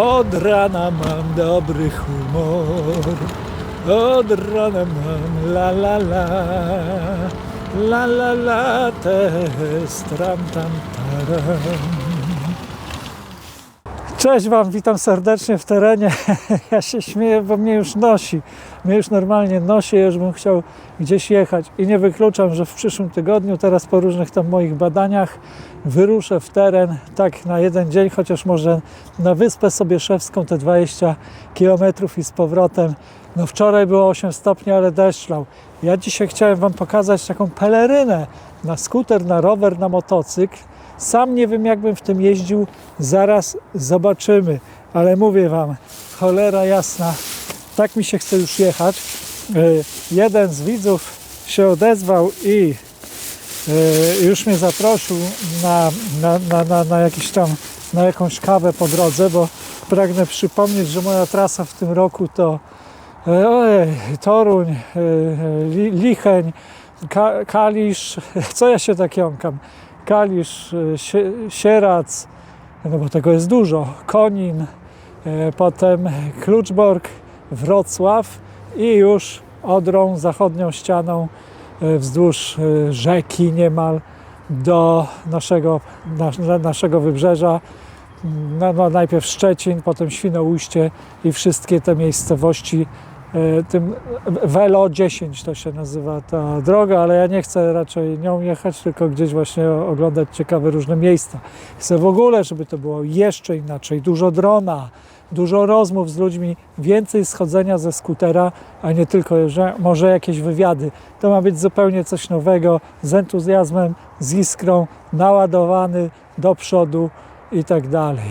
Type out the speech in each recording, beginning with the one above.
Od rana mam dobry humor. Od rana mam la la la. La la la tam taram. Cześć Wam, witam serdecznie w terenie. Ja się śmieję, bo mnie już nosi. Mnie już normalnie nosi, już bym chciał gdzieś jechać. I nie wykluczam, że w przyszłym tygodniu, teraz po różnych tam moich badaniach, wyruszę w teren tak na jeden dzień, chociaż może na Wyspę Sobieszewską te 20 km i z powrotem. No wczoraj było 8 stopni, ale deszcz lał. Ja dzisiaj chciałem Wam pokazać taką pelerynę na skuter, na rower, na motocykl. Sam nie wiem, jakbym w tym jeździł, zaraz zobaczymy, ale mówię Wam, cholera jasna, tak mi się chce już jechać. Yy, Jeden z widzów się odezwał i yy, już mnie zaprosił na, na, na, na, na jakiś tam, na jakąś kawę po drodze, bo pragnę przypomnieć, że moja trasa w tym roku to yy, ojej, Toruń, Li- Licheń, Ka- Kalisz, co ja się tak jąkam? Kalisz, Sie- Sierac, no bo tego jest dużo, Konin, y, potem Kluczbork, Wrocław i już Odrą, zachodnią ścianą y, wzdłuż rzeki niemal do naszego, na, naszego wybrzeża. No, no, najpierw Szczecin, potem Świnoujście i wszystkie te miejscowości tym Velo 10 to się nazywa ta droga, ale ja nie chcę raczej nią jechać, tylko gdzieś właśnie oglądać ciekawe różne miejsca. Chcę w ogóle, żeby to było jeszcze inaczej, dużo drona, dużo rozmów z ludźmi, więcej schodzenia ze skutera, a nie tylko, że może jakieś wywiady. To ma być zupełnie coś nowego, z entuzjazmem, z iskrą, naładowany do przodu i tak dalej.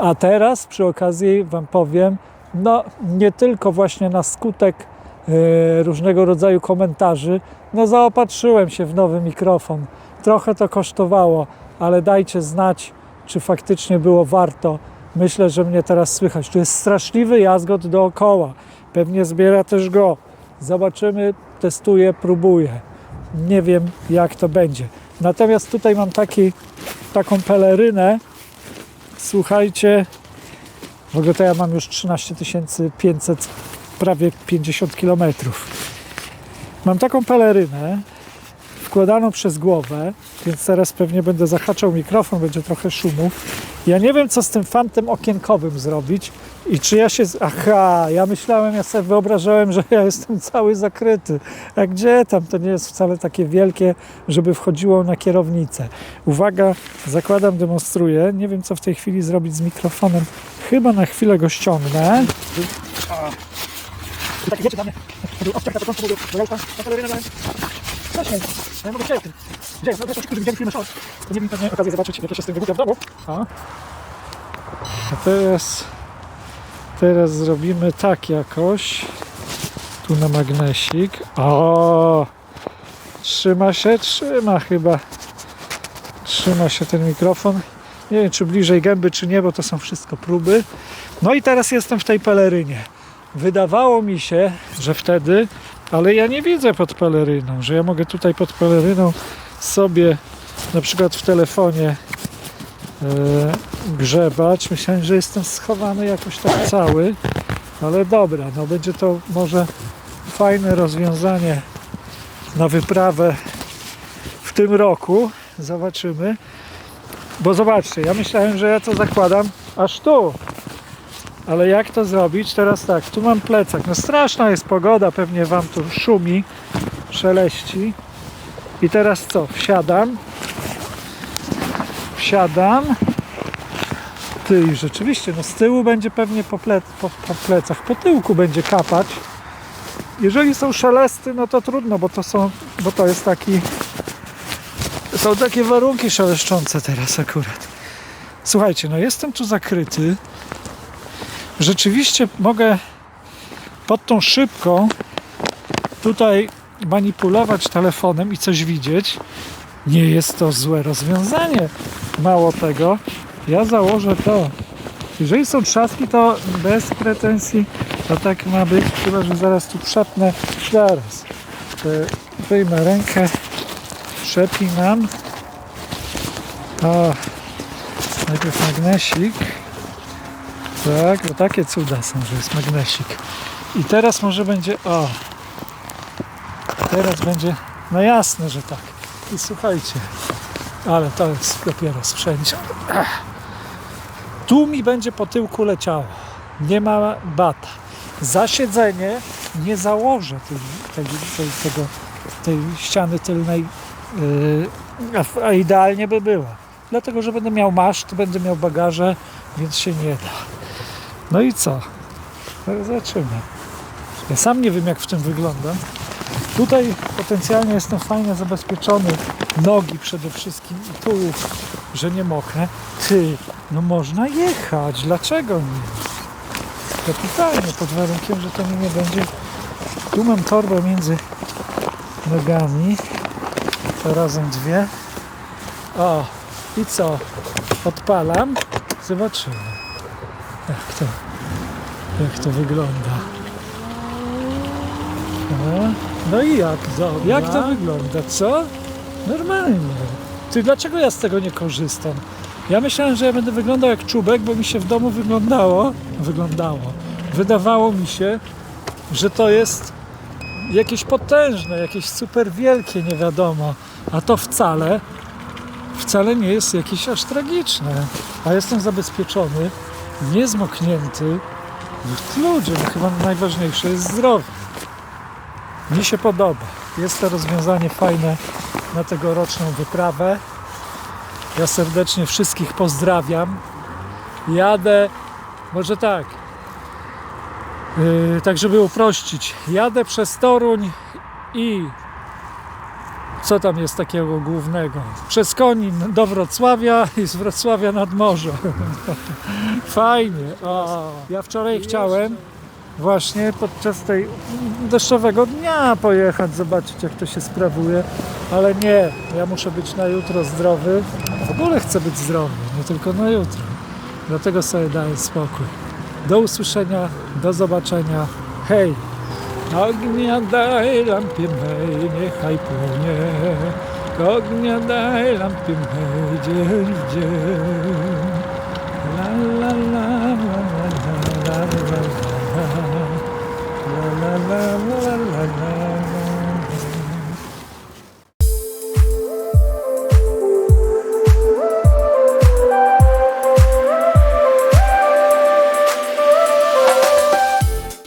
A teraz przy okazji Wam powiem, no nie tylko właśnie na skutek e, różnego rodzaju komentarzy, no zaopatrzyłem się w nowy mikrofon. Trochę to kosztowało, ale dajcie znać, czy faktycznie było warto. Myślę, że mnie teraz słychać. Tu jest straszliwy jazgot dookoła. Pewnie zbiera też go. Zobaczymy, testuję, próbuję. Nie wiem, jak to będzie. Natomiast tutaj mam taki, taką pelerynę. Słuchajcie, w ogóle to ja mam już 13 500, prawie 50 km. Mam taką pelerynę wkładaną przez głowę, więc teraz pewnie będę zahaczał mikrofon, będzie trochę szumu. Ja nie wiem, co z tym fantem okienkowym zrobić i czy ja się... Aha, ja myślałem, ja sobie wyobrażałem, że ja jestem cały zakryty. A gdzie tam? To nie jest wcale takie wielkie, żeby wchodziło na kierownicę. Uwaga, zakładam, demonstruję. Nie wiem, co w tej chwili zrobić z mikrofonem. Chyba na chwilę go ściągnę. Takie rzeczy mówię, na dałem. Ja mogę chcieć. Gdzie? No też którzy widzieli filmy short. To nie mieli pewnie okazję zobaczyć, jak ja się z tym wygłupiam w domu. A, A teraz... Teraz zrobimy tak jakoś. Tu na magnesik. O! Trzyma się, trzyma chyba. Trzyma się ten mikrofon. Nie wiem, czy bliżej gęby, czy nie, bo to są wszystko próby. No i teraz jestem w tej pelerynie. Wydawało mi się, że wtedy, ale ja nie widzę pod peleryną, że ja mogę tutaj pod peleryną sobie na przykład w telefonie e, grzebać. Myślałem, że jestem schowany jakoś tak cały, ale dobra, no będzie to może fajne rozwiązanie na wyprawę w tym roku. Zobaczymy. Bo zobaczcie, ja myślałem, że ja to zakładam aż tu. Ale jak to zrobić? Teraz tak, tu mam plecak. No straszna jest pogoda, pewnie wam tu szumi, szeleści. I teraz co? Wsiadam. Wsiadam. Ty, i rzeczywiście, no z tyłu będzie pewnie po, ple, po, po plecach, po tyłku będzie kapać. Jeżeli są szelesty, no to trudno, bo to są, bo to jest taki, są takie warunki szeleszczące teraz akurat. Słuchajcie, no jestem tu zakryty. Rzeczywiście mogę pod tą szybką tutaj manipulować telefonem i coś widzieć. Nie jest to złe rozwiązanie. Mało tego, ja założę to. Jeżeli są trzaski, to bez pretensji to tak ma być, chyba że zaraz tu przepnę. Zaraz. E, Wyjmę rękę, przepinam. O, najpierw magnesik. Tak, bo takie cuda są, że jest magnesik. I teraz może będzie, o, teraz będzie, no jasne, że tak. I słuchajcie, ale to jest dopiero. Ach. Tu mi będzie po tyłku leciało. Nie ma bata. Za siedzenie nie założę tej, tej, tej, tego, tej ściany tylnej, a, a idealnie by była. Dlatego, że będę miał maszt, będę miał bagaże, więc się nie da. No i co? No, Zobaczymy. Ja sam nie wiem, jak w tym wyglądam. Tutaj potencjalnie jestem fajnie zabezpieczony. Nogi przede wszystkim i tułów, że nie moknę. Ty, no można jechać. Dlaczego nie? Kapitalnie, pod warunkiem, że to mi nie będzie. Tu mam torbę między nogami. To razem dwie. O, i co? Odpalam. Zobaczymy. Jak to, jak to wygląda. No, no i jak? Jak to wygląda? Co? Normalnie. Ty, dlaczego ja z tego nie korzystam? Ja myślałem, że ja będę wyglądał jak czubek, bo mi się w domu wyglądało, wyglądało, wydawało mi się, że to jest jakieś potężne, jakieś super wielkie, nie wiadomo. A to wcale, wcale nie jest jakieś aż tragiczne. A jestem zabezpieczony, niezmoknięty. Ludzie, no chyba najważniejsze jest zdrowie. Mi się podoba. Jest to rozwiązanie fajne na tegoroczną wyprawę. Ja serdecznie wszystkich pozdrawiam. Jadę, może tak, tak żeby uprościć, jadę przez Toruń i co tam jest takiego głównego? Przez Konin do Wrocławia i z Wrocławia nad morze. Fajnie. O, ja wczoraj chciałem właśnie podczas tej deszczowego dnia pojechać, zobaczyć jak to się sprawuje, ale nie, ja muszę być na jutro zdrowy. W ogóle chcę być zdrowy, nie tylko na jutro. Dlatego sobie daję spokój. Do usłyszenia, do zobaczenia. Hej! Ognia daj lampie mej, niechaj płonie. Ognia daj lampie mej, dzień w dzień. La la la la la la la la la la la la la la